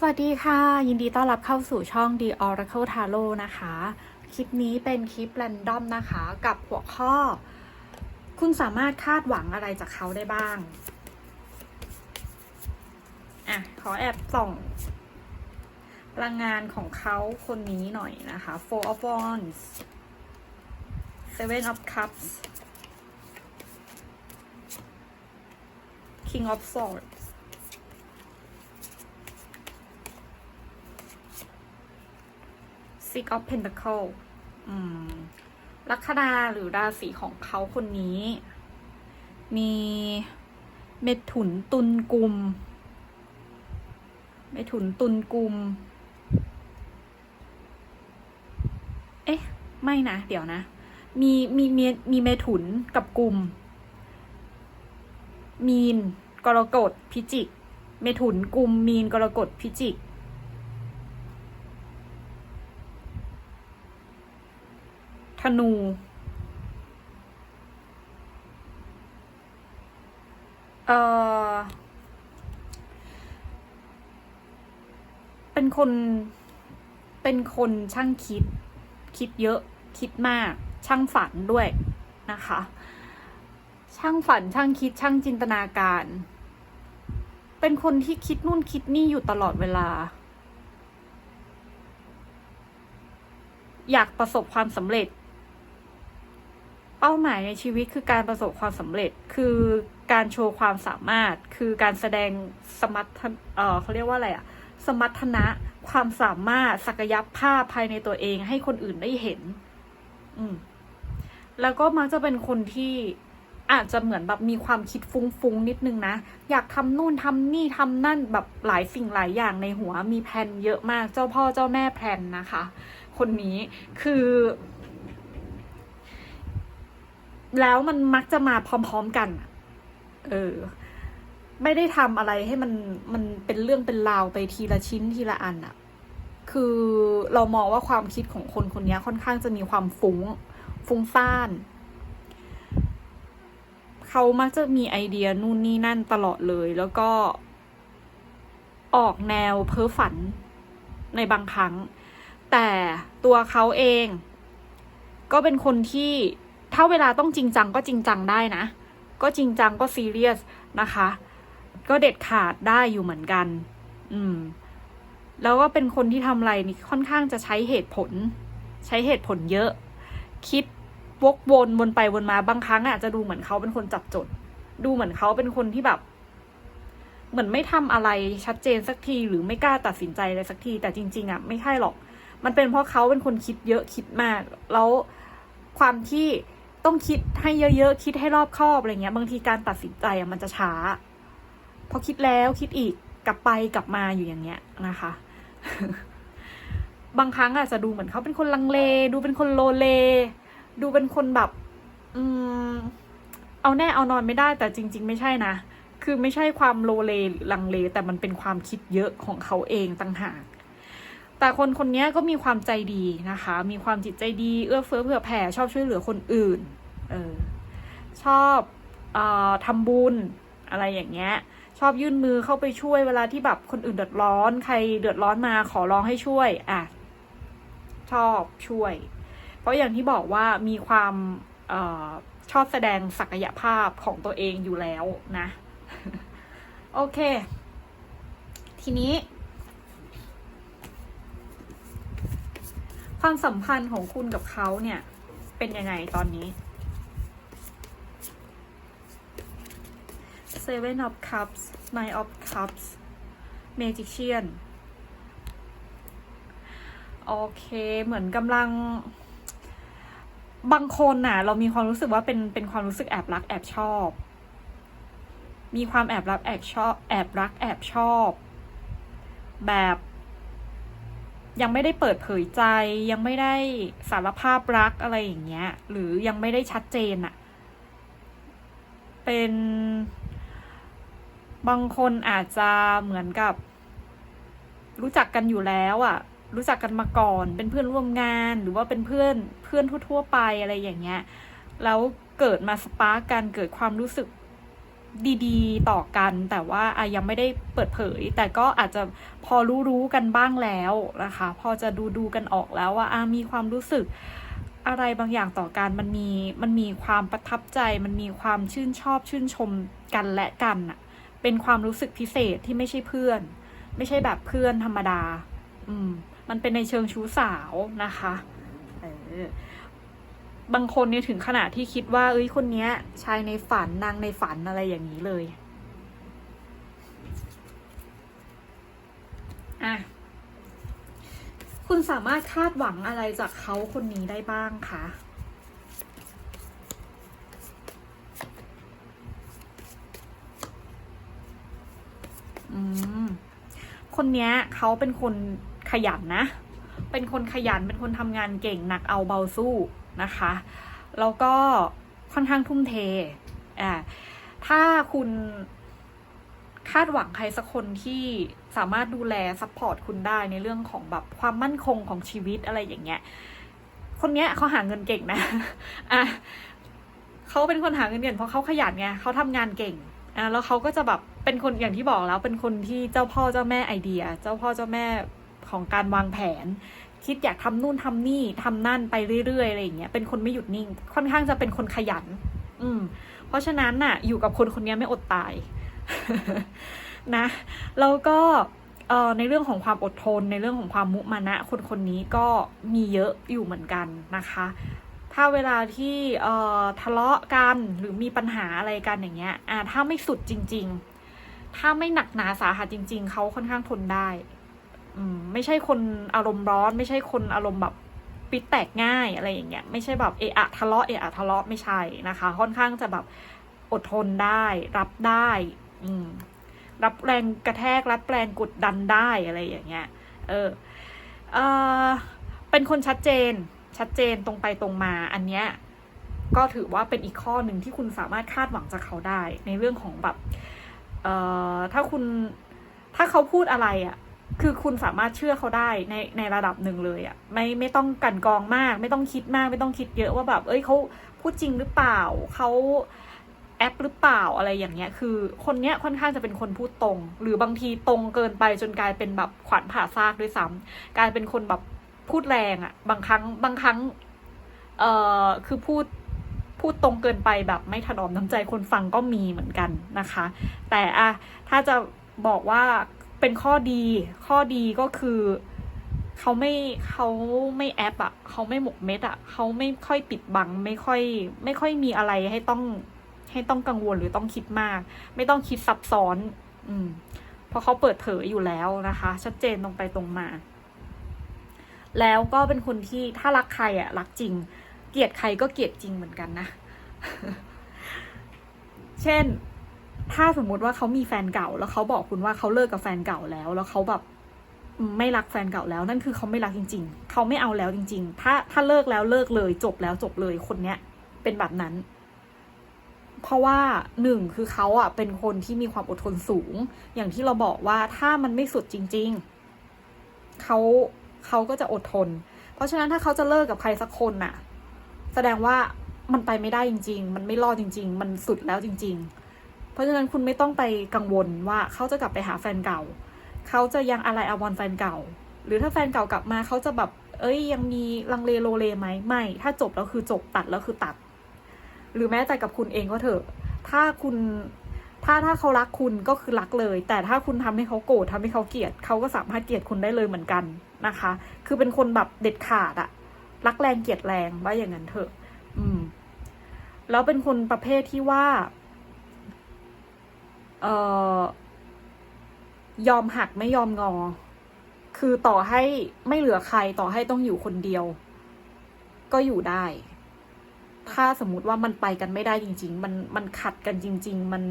สวัสดีค่ะ ยินดีต้อนรับเข้าสู่ช่อง The Oracle Tarot นะคะ คลิปนี้เป็นคลิปแรนดอมนะคะ กับหัวข้อ คุณสามารถคาดหวังอะไรจากเขาได้บ้าง อะ ขอแอบส่องพลังงานของเขาคนนี้หน่อยนะคะ Four of Wands Seven of Cups King of Swords Six of Pentacle อืมลัคนาหรือราศีของเขาคนนี้ มีเมถุนตุลกุม เมถุนตุลกุม เอ๊ะ ไม่นะ เดี๋ยวนะ มีมีมีมีเมถุนกับกุม มีนกรกฎพิจิก เมถุนกุมมีนกรกฎพิจิก นู เออเป็นคน เป็นคนช่างคิด คิดเยอะ คิดมาก ช่างฝันด้วยนะคะ ช่างฝัน ช่างคิด ช่างจินตนาการ เป็นคนที่คิดนู่นคิดนี่อยู่ตลอดเวลาอยากประสบความสำเร็จ เป้าหมายในชีวิตคือการประสบความสำเร็จ คือการโชว์ความสามารถ คือการแสดงสมรรถเออเขาเรียกว่าอะไรอะสมรรถนะ ความสามารถ ศักยภาพภายในตัวเองให้คนอื่นได้เห็น อืม แล้วก็มักจะเป็นคนที่อาจจะเหมือนแบบมีความคิดฟุ้งๆนิดนึงนะ อยากทำนู่นทำนี่ทำนั่นแบบหลายสิ่งหลายอย่างในหัวมีแผนเยอะมาก เจ้าพ่อเจ้าแม่แผนนะคะ คนนี้คือ แล้วมันมักจะมาพร้อม ๆกัน เออ ไม่ได้ทำอะไรให้มันมันเป็นเรื่องเป็นราวไปทีละชิ้นทีละอันอะคือเรามองว่าความคิดของคนคนนี้ค่อนข้างจะมีความฟุง้ง ฟุ้งซ่าน เขามักจะมีไอเดียนู่นนี่นั่นตลอดเลย แล้วก็ออกแนวเพ้อฝันในบางครั้ง แต่ตัวเขาเอง ก็เป็นคนที่ ถ้าเวลาต้องจริงจังก็จริงจังได้นะ ก็จริงจังก็ซีเรียสนะคะ ก็เด็ดขาดได้อยู่เหมือนกัน อืม แล้วก็เป็นคนที่ทำอะไรนี่ค่อนข้างจะใช้เหตุผล ใช้เหตุผลเยอะ คิดวกวนวนไปวนมาบางครั้งอาจจะดูเหมือนเขาเป็นคนจับจด ดูเหมือนเขาเป็นคนที่แบบ เหมือนไม่ทำอะไรชัดเจนสักทีหรือไม่กล้าตัดสินใจอะไรสักที แต่จริง ๆอะไม่ใช่หรอก มันเป็นเพราะเขาเป็นคนคิดเยอะคิดมาก แล้วความที่ ต้องคิดให้เยอะๆ คิดให้รอบคอบอะไรเงี้ย บางทีการตัดสินใจมันจะช้า พอคิดแล้วคิดอีกกลับไปกลับมาอยู่อย่างเงี้ยนะคะ บางครั้งอาจจะดูเหมือนเขาเป็นคนลังเล ดูเป็นคนโลเล ดูเป็นคนแบบ อืม เอาแน่เอานอนไม่ได้ แต่จริง ๆ ไม่ใช่นะ คือไม่ใช่ความโลเลหรือลังเล แต่มันเป็นความคิดเยอะของเขาเองต่างหากแต่คนคนนี้ก็มีความใจดีนะคะ มีความจิตใจดี เอื้อเฟื้อเผื่อแผ่ ชอบช่วยเหลือคนอื่น เออชอบเออทำบุญอะไรอย่างเงี้ย ชอบยื่นมือเข้าไปช่วยเวลาที่แบบคนอื่นเดือดร้อน ใครเดือดร้อนมาขอร้องให้ช่วย อะ ชอบช่วย เพราะอย่างที่บอกว่ามีความเออชอบแสดงศักยภาพของตัวเองอยู่แล้วนะ โอเค ทีนี้ ความสัมพันธ์ของคุณกับเขาเนี่ย เป็นยังไงตอนนี้ Seven of Cups Nine of Cups Magician โอเค เหมือนกำลัง บางคนน่ะ เรามีความรู้สึกว่าเป็นเป็นความรู้สึกแอบรักแอบชอบ มีความแอบรักแอบชอบแอบรักแอบชอบ แบบ ยังไม่ได้เปิดเผยใจ ยังไม่ได้สารภาพรักอะไรอย่างเงี้ย หรือยังไม่ได้ชัดเจนอะเป็น บางคนอาจจะเหมือนกับ รู้จักกันอยู่แล้วอะรู้จักกันมาก่อน เป็นเพื่อนร่วมงานหรือว่าเป็นเพื่อนเพื่อนทั่ว ๆ ไปอะไรอย่างเงี้ยแล้วเกิดมาสปาร์กกันเกิดความรู้สึกดีๆ ต่อกัน แต่ว่าอะยังไม่ได้เปิดเผย แต่ก็อาจจะพอรู้ๆกันบ้างแล้วนะคะ พอจะดูดูๆกันออกแล้วว่าอะมีความรู้สึกอะไรบางอย่างต่อกันมันมีมันมีความประทับใจ มันมีความชื่นชอบชื่นชมกันและกันอะ เป็นความรู้สึกพิเศษที่ไม่ใช่เพื่อน ไม่ใช่แบบเพื่อนธรรมดา อืม มันเป็นในเชิงชู้สาวนะคะบางคนเนี่ยถึงขนาดที่คิดว่า เอ้ยคนเนี้ย ชายในฝันนางในฝันอะไรอย่างนี้เลย อะ คุณสามารถคาดหวังอะไรจากเขาคนนี้ได้บ้างคะ อืม คนเนี้ยเขาเป็นคนขยันนะ เป็นคนขยัน เป็นคนทำงานเก่งหนักเอาเบาสู้นะคะ แล้วก็ค่อนข้างทุ่มเท อ่า ถ้าคุณคาดหวังใครสักคนที่สามารถดูแลซัพพอร์ตคุณได้ในเรื่องของแบบความมั่นคงของชีวิตอะไรอย่างเงี้ย คนเนี้ยเขาหาเงินเก่งนะ อะเขาเป็นคนหาเงินเก่งเพราะเขาขยันไงเขาทำงานเก่ง อะแล้วเขาก็จะแบบเป็นคนอย่างที่บอกแล้วเป็นคนที่เจ้าพ่อเจ้าแม่ไอเดีย เจ้าพ่อเจ้าแม่ของการวางแผน คิดอยากทำนู่นทำนี่ทำนั่นไปเรื่อยๆอะไรอย่างเงี้ยเป็นคนไม่หยุดนิ่ง ค่อนข้างจะเป็นคนขยัน อืม เพราะฉะนั้นน่ะ อยู่กับคนคนนี้ไม่อดตายนะแล้วก็เอ่อในเรื่องของความอดทนในเรื่องของความมุมานะคนคนนี้ก็มีเยอะอยู่เหมือนกันนะคะ ถ้าเวลาที่เอ่อทะเลาะกันหรือมีปัญหาอะไรกันอย่างเงี้ยอ่าถ้าไม่สุดจริง ๆ ถ้าไม่หนักหนาสาหัสจริง ๆเขาค่อนข้างทนได้อืมไม่ใช่คนอารมณ์ร้อน ไม่ใช่คนอารมณ์แบบปิดแตกง่ายอะไรอย่างเงี้ยไม่ใช่แบบเอะอะทะเลาะเอะอะทะเลาะไม่ใช่นะคะ ค่อนข้างจะแบบอดทนได้ รับได้ อืมรับแรงกระแทกรับแรงกดดันได้อะไรอย่างเงี้ย เออเออเป็นคนชัดเจน ชัดเจนตรงไปตรงมาอันเนี้ยก็ถือว่าเป็นอีกข้อหนึ่งที่คุณสามารถคาดหวังจากเขาได้ ในเรื่องของแบบเอ่อถ้าคุณถ้าเขาพูดอะไรอะ่ะคือคุณสามารถเชื่อเขาได้ในในระดับหนึ่งเลยอะ่ะไม่ไม่ต้องกันกองมาก ไม่ต้องคิดมาก ไม่ต้องคิดเยอะว่าแบบ เอ้ยเขาพูดจริงหรือเปล่าเขาแอปหรือเปล่าอะไรอย่างเงี้ย คือคนเนี้ยค่อนข้างจะเป็นคนพูดตรง หรือบางทีตรงเกินไปจนกลายเป็นแบบขวัญผ่าซากด้วยซ้ำกลายเป็นคนแบบ พูดแรงอะ่ะบางครั้งบางครั้ง เอ่อคือพูดพูดตรงเกินไปแบบไม่ถนอมน้ำใจคนฟังก็มีเหมือนกันนะคะ แต่อะถ้าจะบอกว่าเป็นข้อดีข้อดีก็คือเขาไม่เขาไม่แอปอะเขาไม่หมกเม็ดอะเขาไม่ค่อยปิดบัง ไม่ค่อย ไม่ค่อยมีอะไรให้ต้องให้ต้องกังวลหรือต้องคิดมาก ไม่ต้องคิดซับซ้อน อืมเพราะเขาเปิดเผยอยู่แล้วนะคะ ชัดเจนตรงไปตรงมา แล้วก็เป็นคนที่ถ้ารักใครอะรักจริง เกลียดใครก็เกลียดจริงเหมือนกันนะ เช่น ถ้าสมมุติว่าเขามีแฟนเก่า แล้วเขาบอกคุณว่าเขาเลิกกับแฟนเก่าแล้ว แล้วเขาแบบไม่รักแฟนเก่าแล้วนั่นคือเขาไม่รักจริง ๆ เขาไม่เอาแล้วจริง ๆ ถ้าถ้าเลิกแล้วเลิกเลยจบแล้วจบเลยคนเนี้ยเป็นแบบนั้น เพราะว่าหนึ่งคือเขาอะเป็นคนที่มีความอดทนสูง อย่างที่เราบอกว่าถ้ามันไม่สุดจริง ๆเขา เขาก็จะอดทน เพราะฉะนั้นถ้าเขาจะเลิกกับใครสักคนน่ะ แสดงว่ามันไปไม่ได้จริง ๆ มันไม่รอดจริง ๆ มันสุดแล้วจริง ๆ เพราะฉะนั้นคุณไม่ต้องไปกังวลว่าเขาจะกลับไปหาแฟนเก่า เขาจะยังอะไรอาวรณ์แฟนเก่า หรือถ้าแฟนเก่ากลับมาเขาจะแบบ เอ้ยยังมีลังเลโลเลไหมไม่ ถ้าจบแล้วคือจบตัดแล้วคือตัด หรือแม้แต่กับคุณเองก็เถอะ ถ้าคุณ ถ้าถ้าเขารักคุณก็คือรักเลย แต่ถ้าคุณทำให้เขาโกรธทำให้เขาเกลียดเขาก็สามารถเกลียดคุณได้เลยเหมือนกันนะคะ คือเป็นคนแบบเด็ดขาดอะรักแรงเกลียดแรงว่าอย่างนั้นเถอะ อืม แล้วเป็นคนประเภทที่ว่า เอ่อยอมหักไม่ยอมงอ คือต่อให้ไม่เหลือใครต่อให้ต้องอยู่คนเดียว ก็อยู่ได้ ถ้าสมมุติว่ามันไปกันไม่ได้จริง ๆ มันมันขัดกันจริง ๆ มัน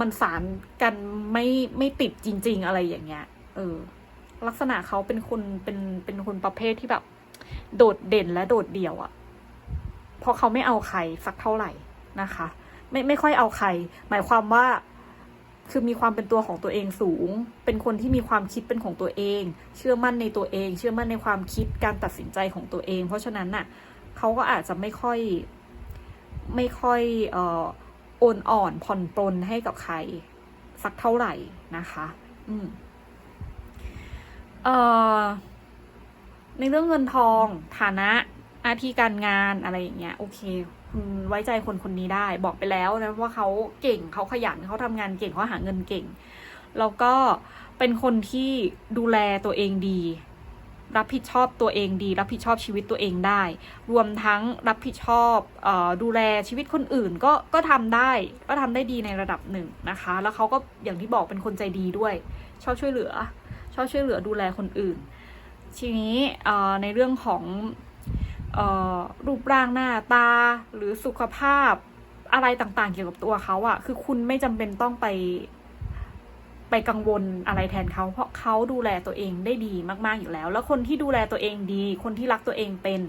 มันสารกันไม่ไม่ติดจริง ๆ อะไรอย่างเงี้ย เออ ลักษณะเขาเป็นคนเป็นเป็นคนประเภทที่แบบ โดดเด่นและโดดเดี่ยวอะเพราะเขาไม่เอาใครสักเท่าไหร่นะคะ ไม่ไม่ค่อยเอาใคร หมายความว่าคือมีความเป็นตัวของตัวเองสูง เป็นคนที่มีความคิดเป็นของตัวเอง เชื่อมั่นในตัวเอง เชื่อมั่นในความคิดการตัดสินใจของตัวเอง เพราะฉะนั้นน่ะเขาก็อาจจะไม่ค่อย ไม่ค่อย เอ่อ โอนอ่อนผ่อนปลนให้กับใคร สักเท่าไหร่นะคะ อืมเอ่อในเรื่องเงินทองฐานะหน้าที่การงานอะไรอย่างเงี้ย โอเคคุณไว้ใจคนคนนี้ได้บอกไปแล้วนะว่าเขาเก่งเขาขยันเขาทำงานเก่งเขาหาเงินเก่ง แล้วก็เป็นคนที่ดูแลตัวเองดี รับผิดชอบตัวเองดี รับผิดชอบชีวิตตัวเองได้ รวมทั้งรับผิดชอบออดูแลชีวิตคนอื่นก็ก็ทำได้ก็ทำได้ดีในระดับหนึ่งนะคะ แล้วเขาก็อย่างที่บอกเป็นคนใจดีด้วย ชอบช่วยเหลือ ชอบช่วยเหลือดูแลคนอื่น ทีนี้ในเรื่องของออรูปร่างหน้าตาหรือสุขภาพอะไรต่างๆเกี่ยวกับตัวเขาอะคือคุณไม่จำเป็นต้องไป ไปกังวลอะไรแทนเขาเพราะเขาดูแลตัวเองได้ดีมากๆอยู่แล้ว แล้วคนที่ดูแลตัวเองดี คนที่รักตัวเองเป็น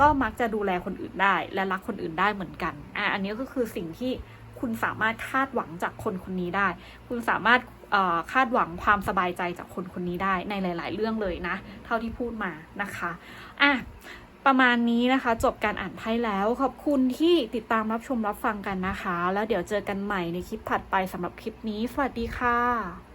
ก็มักจะดูแลคนอื่นได้ และรักคนอื่นได้เหมือนกันอะอันนี้ก็คือสิ่งที่คุณสามารถคาดหวังจากคนคนนี้ได้ คุณสามารถคาดหวังความสบายใจจากคนคนนี้ได้ในหลาย ๆ เรื่องเลยนะ เท่าที่พูดมานะคะอะประมาณนี้นะคะ จบการอ่านไพ่แล้ว ขอบคุณที่ติดตามรับชมรับฟังกันนะคะ แล้วเดี๋ยวเจอกันใหม่ในคลิปถัดไปสำหรับคลิปนี้ สวัสดีค่ะ